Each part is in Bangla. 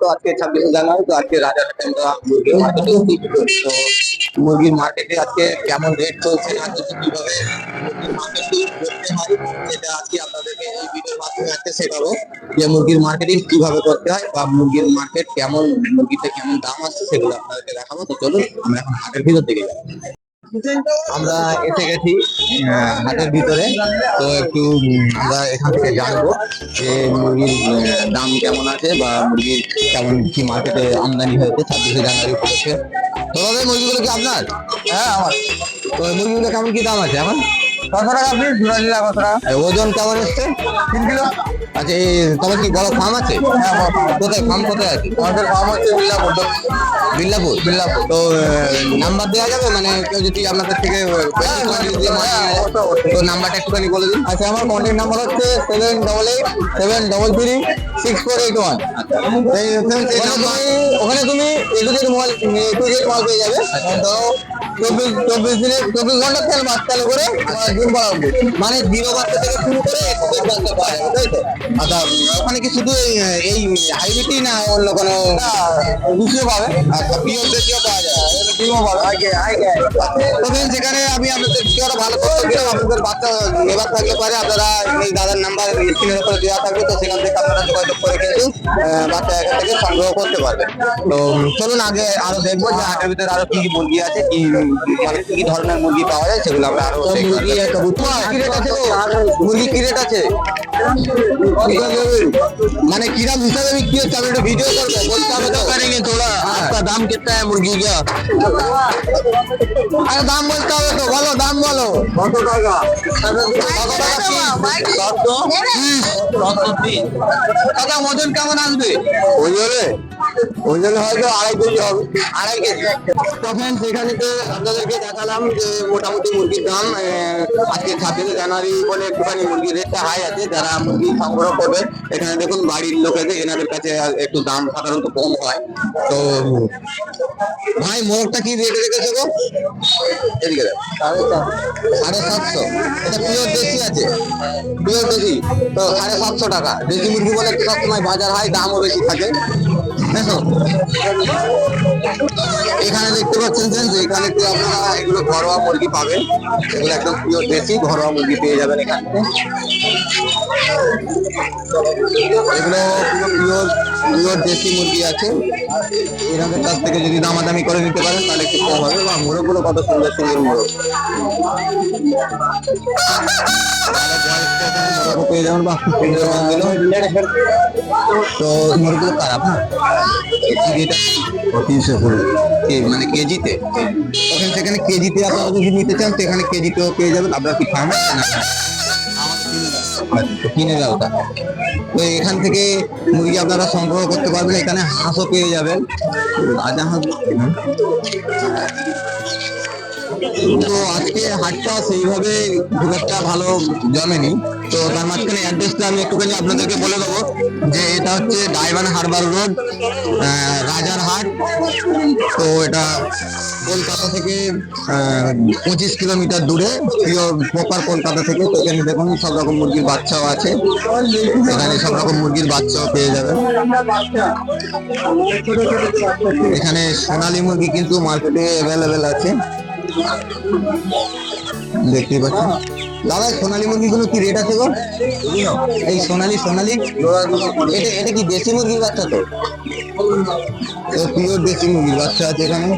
তো আজকে ছাব্বিশে জানুয়ারি, তো আজকে মুরগির মার্কেটে মুরগির মার্কেটে আজকে কেমন রেট চলছে না কীভাবে করতে হয় আজকে আপনাদেরকে যে মুরগির মার্কেটিং কীভাবে করতে হয় বা মুরগির মার্কেট কেমন, মুরগিতে কেমন দাম আসছে সেগুলো আপনাদেরকে দেখাবো। তো চলুন, আমরা এখন হাটের ভিতর দিকে যাব আমরা এসে গেছি হাটের ভিতরে। তো একটু আমরা এখান থেকে জানব যে মুরগির দাম কেমন আছে বা মুরগির কেমন কি মার্কেটে আমদানি হয়েছে ছাব্বিশে জানুয়ারি উপলক্ষে। তো দাদা মুরগিগুলো কি আপনার? হ্যাঁ আমার। তো মুরগিগুলো কেমন কি দাম আছে এখন? কত টাকা কত টাকা ওজন কেমন এসছে তিন কিলো আচ্ছা এই তোমার কি বড় ফার্ম আছে কোথায় ফার্ম কোথায় আছে আমাদের ফার্ম হচ্ছে বিল্লাপুর বিল্লাপুর বিল্লাপুর তো নাম্বার দেওয়া যাবে মানে কেউ যদি আপনাদের থেকে তো নাম্বারটা একটুখানি বলে দিন আচ্ছা আমার কন্ট্যাক্ট নাম্বার হচ্ছে seven double eight seven double three six four eight one ওখানে তুমি এডুকেট মোবাইল এডুকেট মাল পেয়ে যাবে ধরো চব্বিশ চব্বিশ দিনে চব্বিশ ঘণ্টা তেল মাস চালু করে তোমার দিন বাড়া মানে জিরো বাচ্চা থেকে শুরু করে একুশের বাচ্চা পাওয়া যাবে তাই তো আচ্ছা ওখানে কি শুধু এই হাইব্রিডই না অন্য কোনো পাবে? আচ্ছা পিওর দেশীয় পাওয়া যায় ডিমও পাবে। আগে আগে। তবে যেখানে আমি আপনাদের কি ভালো করতে আপনাদের বাচ্চা নেবার থাকলে পারে আপনারা এই নাম্বার স্ক্রিনের উপরে দেওয়া থাকবে তো সেখান থেকে আপনারা যোগাযোগ করে কিন্তু বাচ্চা এখান থেকে সংগ্রহ করতে পারবেন। তো চলুন আগে আরও দেখব যে আগের ভিতরে আরও কি কি মুরগি আছে কি মানে কি কি ধরনের মুরগি পাওয়া যায় সেগুলো আমরা আরও মুরগি আছে মুরগি কি রেট আছে? মানে किराम हिसाब Never. Piece? দাদা ওজন কেমন আসবে? ওজনে? ওজনে হয়তো আড়াই কেজি হবে। আড়াই কেজি। তো friends, এখানে তো আপনাদেরকে দেখালাম যে মোটামুটি মুরগির দাম আজকে ছাব্বিশে জানুয়ারি বলে একটুখানি মুরগির রেটটা হাই আছে যারা মুরগি সংগ্রহ করবে এখানে দেখুন বাড়ির লোকেদের এনাদের কাছে একটু দাম সাধারণত কম হয়। তো ভাই মোরগটা কি রেট রেখেছে গো? এদিকে সাড়ে সাতশো। এটা পিওর দেশি আছে? পিওর দেশি? তো সাড়ে সাতশো টাকা। দেশি মুরগি বলে একটু সবসময় বাজার হয়, দামও বেশি থাকে। এখানে দেখতে পাচ্ছেন যে এখানে কি আপনারা এগুলো ঘরোয়া মুরগি পাবেন। এগুলো একদম পিওর দেশি, ঘরোয়া মুরগি পেয়ে যাবেন এখানে এগুলো পিওর পিওর দেশি মুরগি আছে। এনাদের কাছ থেকে যদি দামাদামি করে নিতে পারেন, তাহলে একটু কম হবে। বা মোরগগুলো কত সুন্দর সুন্দর মোরগ। যাবেন বা। তো মোরগগুলো খারাপ না মানে কেজিতে তখন সেখানে কেজিতে আপনারা যদি নিতে চান সেখানে কেজিতেও পেয়ে যাবেন আপনার কি ফার্মে কিনে দাও তা তো এখান থেকে মুরগি আপনারা সংগ্রহ করতে পারবেন এখানে হাঁসও পেয়ে যাবেন রাজা হাঁস। তো আজকে হাটটা সেইভাবে খুব একটা ভালো জমেনি। তো তার মাঝখানে অ্যাড্রেসটা আমি একটুখানি আপনাদেরকে বলে দেবো যে এটা হচ্ছে ডায়মন্ড হারবার রোড রাজার হাট। তো এটা কলকাতা থেকে পঁচিশ কিলোমিটার দূরে প্রপার কলকাতা থেকে। তো এখানে দেখুন, সব রকম মুরগির বাচ্চাও আছে। এখানে সব রকম মুরগির বাচ্চাও পেয়ে যাবেন। এখানে সোনালী মুরগি কিন্তু মার্কেটে অ্যাভেলেবেল আছে। দেখতে দাদা, সোনালী কি রেট আছে গো? এই সোনালী সোনালী। এটা এটা কি দেশি মুরগির বাচ্চা তো? পিওর দেশি বাচ্চা আছে এখানে।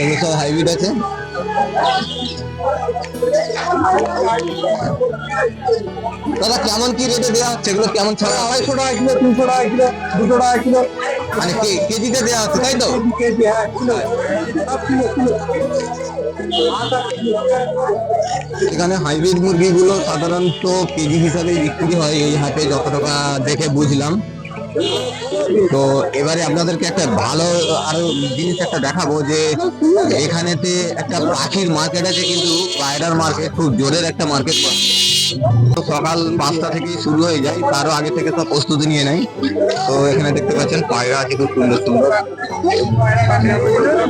এগুলো সব হাইব্রিড আছে। দাদা, কেমন কি রেটে দেওয়া এগুলো কেমন ছাড়া? আড়াইশো টাকা কিলো, তিনশো টাকা কিলো, দুশো টাকা কিলো। মানে কেজিতে দেওয়া হচ্ছে তাই তো? এখানে হাইব্রিড মুরগিগুলো সাধারণত কেজি হিসাবে বিক্রি হয়, এই হাটে যত টাকা দেখে বুঝলাম। তো এবারে আপনাদেরকে একটা ভালো আরও জিনিস একটা দেখাবো যে, এখানেতে একটা পাখির মার্কেট আছে কিন্তু পায়রার মার্কেট খুব জোরের একটা মার্কেট সকাল পাঁচটা থেকে শুরু হয়ে যায়। তারও আগে থেকে সব প্রস্তুতি নিয়ে নেয়। তো এখানে দেখতে পাচ্ছেন, পায়রা আছে খুব সুন্দর সুন্দর।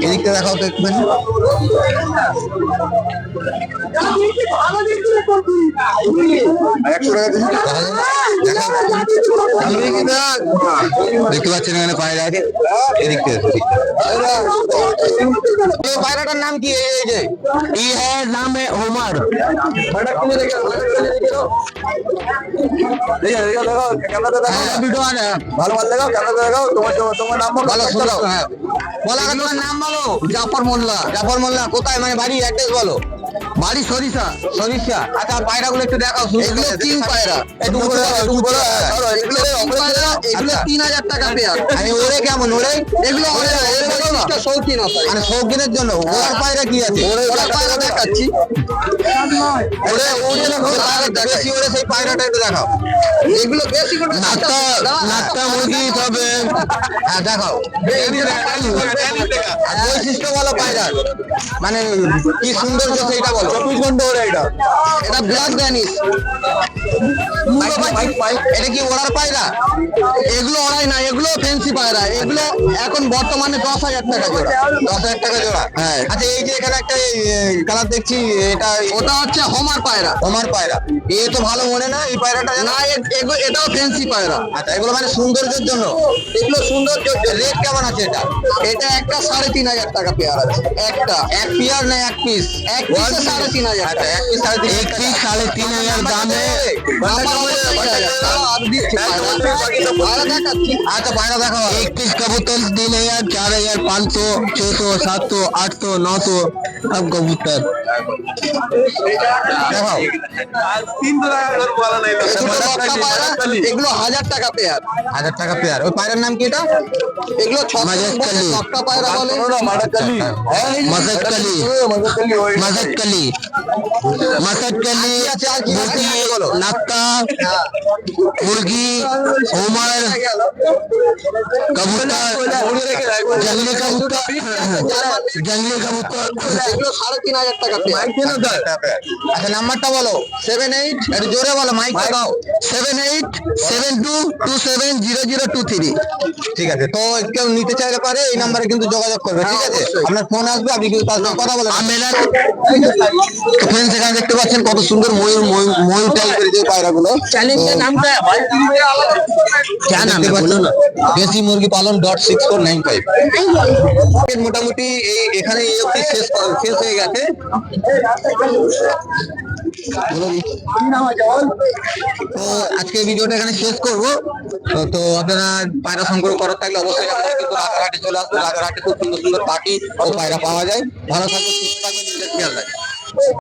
এদিকটা দেখাও তো একটুখানি। দেখাও। দেখতে পাচ্ছেন এখানে এদিক থেকে পায়রাটার নাম কি? এই যে ই হ্যাঁ নাম হ্যাঁ, হোমার। হ্যাঁ, হ্যাঁ। জাফর মোল্লা। জাফর মোল্লা কোথায়? মানে বাড়ি অ্যাড্রেস বলো। বাড়ি সরিষা সরিষা। আচ্ছা পায়রাগুলো একটু দেখাও এগুলো তিন পায়রা। একটু বলো একটু বলো এগুলো এগুলো তিন হাজার টাকা পেয়ার। আমি ওরে কেমন ওরে? এগুলো শৌখিন মানে শৌখিনের জন্য। ওর পায়রা কি আছে? ওর পায়রা দেখাচ্ছি। ওরে ওরে বেশি ওরে সেই পায়রাটা একটু দেখাও। এগুলো বেশি করে নাট্টা নাট্টা মুরগি তবে হ্যাঁ দেখাও। বৈশিষ্ট্য বলো পায়রার মানে কি সৌন্দর্য সেইটা বলো। চব্বিশ ঘণ্টা ওরে এটা। এটা ব্ল্যাক ড্যানিশ এটা কি ওড়ার পায়রা? এগুলো ওড়াই না এগুলো ফেন্সি পায়রা। এগুলো এখন বর্তমানে দশ হাজার টাকা জোড়া। দশ হাজার টাকা জোড়া। হ্যাঁ। আচ্ছা এই যে এখানে একটা কালার দেখছি এটা ওটা হচ্ছে হোমার পায়রা। হোমার পায়রা। এ তো ভালো মনে না এই পায়রাটা না এটাও ফ্যান্সি পায়রা। আচ্ছা এগুলো মানে সৌন্দর্যের জন্য। এগুলো সৌন্দর্যের রেট কেমন আছে এটা? এটা একটা সাড়ে তিন হাজার টাকা পেয়ার আছে। একটা। এক পেয়ার না এক পিস এক পিস সাড়ে তিন হাজার টাকা। আচ্ছা, এক পিস সাড়ে তিন এক পিস সাড়ে তিন হাজার দামে হ্যাঁ, আচ্ছা পায়রা দেখো। এক পিস কবুতর তিন হাজার চার হাজার পাঁচশো ছশো সাতশো আটশো নশো সব কবুতর। তিন হাজার বলা নাই এগুলো হাজার টাকা পেয়ার হাজার টাকা পেয়ার ওই পায়রার নাম কি এটা এগুলো ছটা পায়রা বলে মজাকালি মজাকালি মজাকালি মজাকালি নাক্কা মুরগি হোমার কবুতর জঙ্গলি কবুতর জঙ্গলি কবুতর এগুলো সাড়ে তিন হাজার টাকা পেয়ার আচ্ছা নাম্বারটা বলো। সেভেন এইট একটু জোরে বলো মাইকটা দাও। Seven eight seven two two seven zero zero two three ঠিক আছে তো কেউ নিতে চাইলে পারে এই নাম্বারে কিন্তু যোগাযোগ করবে ঠিক আছে? আপনার ফোন আসবে আপনি কিন্তু তার সঙ্গে কথা বলবেন ফ্রেন্ডস এখানে দেখতে পাচ্ছেন কত সুন্দর ময়ূর ময়ূর ময়ূর গুলো চ্যানেলটার নামটা মোটামুটি এই এখানে শেষ শেষ হয়ে গেছে। তো আজকে ভিডিওটা এখানে শেষ করব। তো আপনারা পায়রা সংগ্রহ করার থাকলে অবশ্যই আপনারা রাজারহাটে চলে আসবেন। রাজারহাটে খুব সুন্দর সুন্দর পাখি ও পায়রা পাওয়া যায়। ভালো থাকবেন সুস্থ থাকবেন খেয়াল রাখবেন।